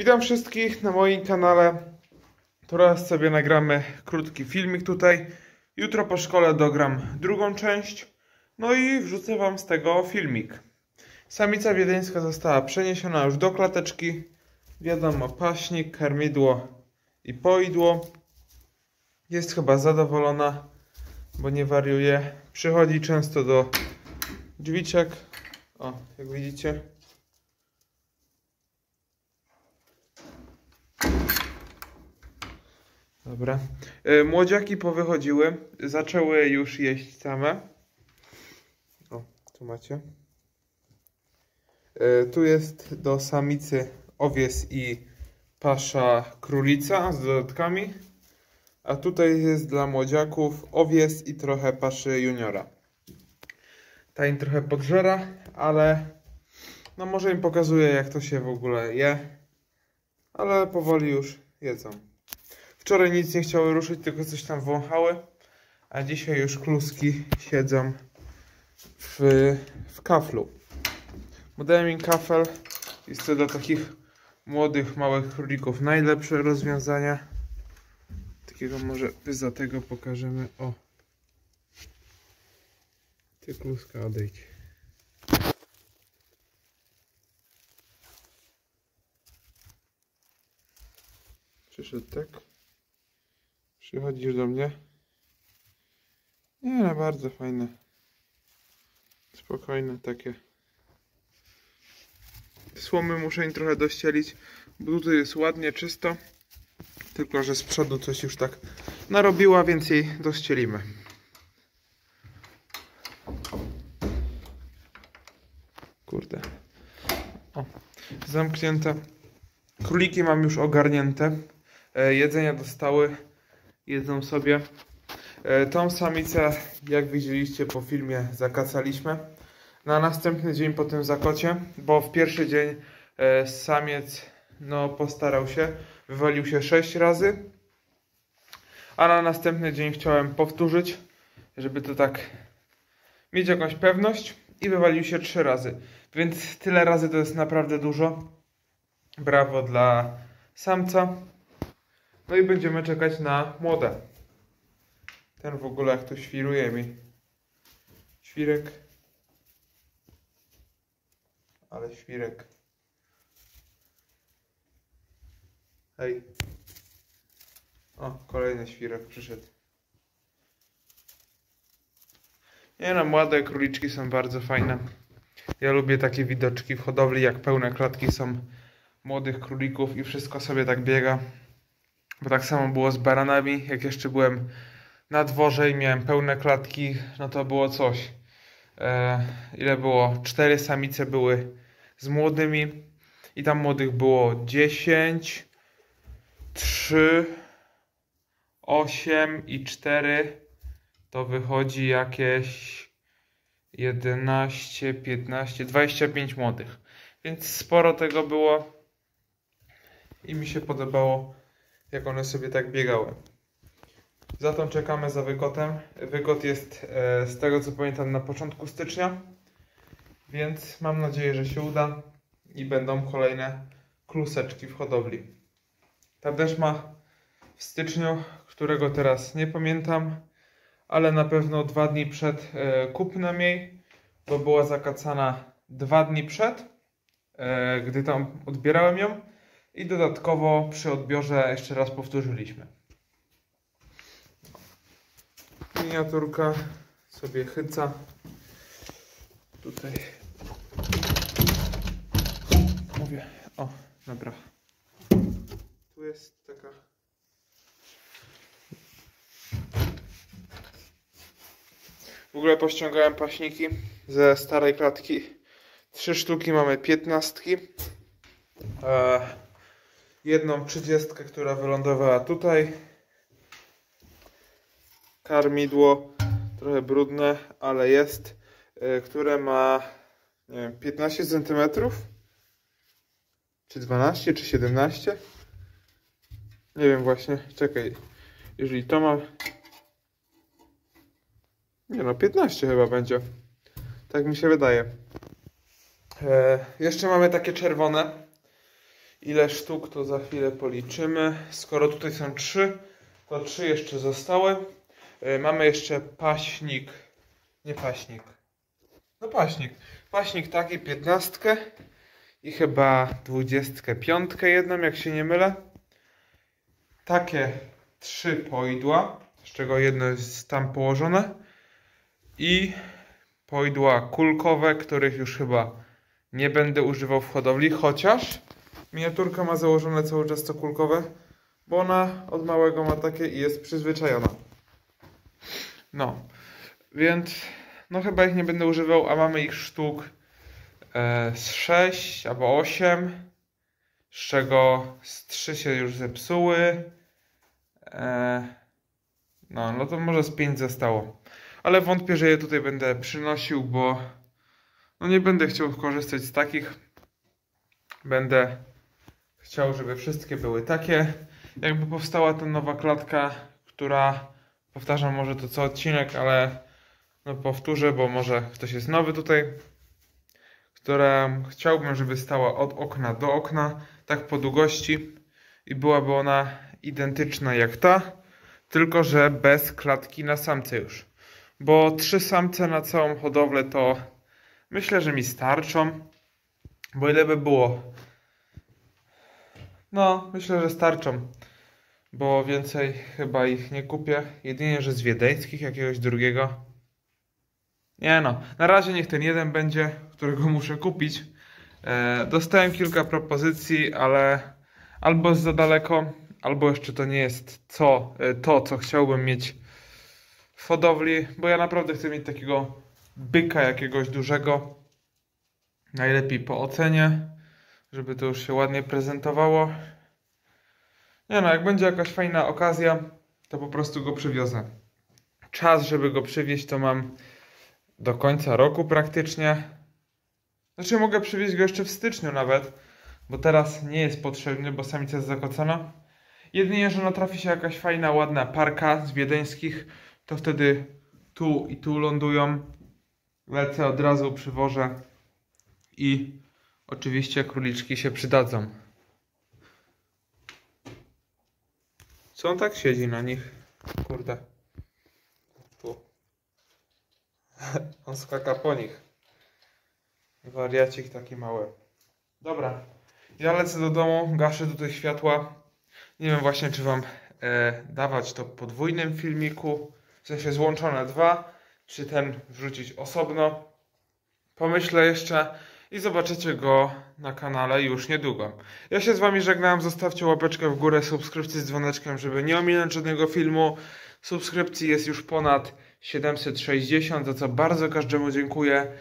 Witam wszystkich na moim kanale. Teraz sobie nagramy krótki filmik tutaj. Jutro po szkole dogram drugą część. No i wrzucę wam z tego filmik. Samica wiedeńska została przeniesiona już do klateczki. Wiadomo, paśnik, karmidło i poidło. Jest chyba zadowolona, bo nie wariuje. Przychodzi często do drzwiczek. O, jak widzicie. Dobra. E, Młodziaki powychodziły, zaczęły już jeść same. O, tu macie. E, Tu jest do samicy owies i pasza królica z dodatkami. A tutaj jest dla młodziaków owies i trochę paszy juniora. Ta im trochę podżera, ale no może im pokazuje jak to się w ogóle je. Ale powoli już jedzą. Wczoraj nic nie chciały ruszyć, tylko coś tam wąchały. A dzisiaj już kluski siedzą w, w kaflu. Bo dałem im kafel. Jest to dla takich młodych, małych królików najlepsze rozwiązanie. Takiego może za tego pokażemy. O. Ty kluska odejdź. Przyszedł tak. Przychodzisz do mnie. Nie no, bardzo fajne. Spokojne takie. Słomy muszę im trochę dościelić, bo tutaj jest ładnie, czysto. Tylko, że z przodu coś już tak narobiła, więc jej dościelimy. Kurde. O, zamknięte. Króliki mam już ogarnięte. E, jedzenia dostały. Jedzą sobie. E, tą samicę, jak widzieliście po filmie, zakacaliśmy. Na następny dzień po tym zakocie, bo w pierwszy dzień e, samiec no, postarał się, wywalił się 6 razy, a na następny dzień chciałem powtórzyć, żeby to tak mieć jakąś pewność i wywalił się 3 razy. Więc tyle razy to jest naprawdę dużo. Brawo dla samca. No i będziemy czekać na młode. Ten w ogóle jak to świruje mi. Świrek. Ale świrek. Hej. O, kolejny świrek przyszedł. Nie no, młode króliczki są bardzo fajne. Ja lubię takie widoczki w hodowli, jak pełne klatki są młodych królików i wszystko sobie tak biega. Bo tak samo było z baranami, jak jeszcze byłem na dworze i miałem pełne klatki, no to było coś. E, ile było? Cztery samice były z młodymi i tam młodych było 10, 3, 8 i 4. To wychodzi jakieś 11, 15, 25 młodych. Więc sporo tego było i mi się podobało, jak one sobie tak biegały. Zatem czekamy za wykotem. Wykot jest e, z tego co pamiętam na początku stycznia, więc mam nadzieję, że się uda i będą kolejne kluseczki w hodowli. Ta też ma w styczniu, którego teraz nie pamiętam, ale na pewno dwa dni przed e, kupnem jej, bo była zakacana dwa dni przed, e, gdy tam odbierałem ją i dodatkowo przy odbiorze jeszcze raz powtórzyliśmy. Miniaturka sobie chyca. Tutaj. Mówię. O, dobra. Tu jest taka. W ogóle pościągałem paśniki ze starej klatki. Trzy sztuki mamy piętnastki. E, jedną trzydziestkę, która wylądowała tutaj. Karmidło trochę brudne, ale jest, e, które ma nie wiem, 15 cm czy 12 czy 17 nie wiem właśnie, czekaj. Jeżeli to ma nie no, 15 chyba będzie. Tak mi się wydaje. E, jeszcze mamy takie czerwone Ile sztuk to za chwilę policzymy. Skoro tutaj są trzy, to trzy jeszcze zostały. E, Mamy jeszcze paśnik. Nie paśnik. No paśnik. Paśnik taki, piętnastkę i chyba dwudziestkę piątkę jedną, jak się nie mylę. Takie trzy poidła, z czego jedno jest tam położone. I poidła kulkowe, których już chyba nie będę używał w hodowli, chociaż miniaturka ma założone cały czas to kulkowe, bo ona od małego ma takie i jest przyzwyczajona. No, więc no chyba ich nie będę używał, a mamy ich sztuk e, z 6 albo 8, z czego z 3 się już zepsuły. E, no, no to może z 5 zostało. Ale wątpię, że je tutaj będę przynosił, bo no nie będę chciał korzystać z takich. Będę chciał, żeby wszystkie były takie. Jakby powstała ta nowa klatka, która powtarzam może to co odcinek, ale no powtórzę, bo może ktoś jest nowy tutaj, która chciałbym, żeby stała od okna do okna, tak po długości i byłaby ona identyczna jak ta, tylko że bez klatki na samce już. Bo trzy samce na całą hodowlę to myślę, że mi starczą, bo ile by było? No, myślę, że starczą, bo więcej chyba ich nie kupię, jedynie, że z wiedeńskich jakiegoś drugiego. Nie no, na razie niech ten jeden będzie, którego muszę kupić. E, dostałem kilka propozycji, ale albo za daleko, albo jeszcze to nie jest co, e, to, co chciałbym mieć w hodowli, bo ja naprawdę chcę mieć takiego byka jakiegoś dużego. Najlepiej po ocenie, żeby to już się ładnie prezentowało. Nie no, jak będzie jakaś fajna okazja, to po prostu go przywiozę. Czas, żeby go przywieźć, to mam do końca roku praktycznie. Znaczy mogę przywieźć go jeszcze w styczniu nawet, bo teraz nie jest potrzebny, bo samica jest zakocona. Jedynie, że natrafi się jakaś fajna, ładna parka z wiedeńskich, to wtedy tu i tu lądują. Lecę od razu, przywożę i oczywiście króliczki się przydadzą. Co on tak siedzi na nich? Kurde. Tu. On skaka po nich. Wariacik taki mały. Dobra. Ja lecę do domu, gaszę tutaj światła. Nie wiem właśnie, czy wam e, dawać to podwójnym filmiku, w sensie złączone dwa, czy ten wrzucić osobno. Pomyślę jeszcze i zobaczycie go na kanale już niedługo. Ja się z wami żegnam, zostawcie łapeczkę w górę, subskrypcję z dzwoneczkiem, żeby nie ominąć żadnego filmu. Subskrypcji jest już ponad 760, za co bardzo każdemu dziękuję.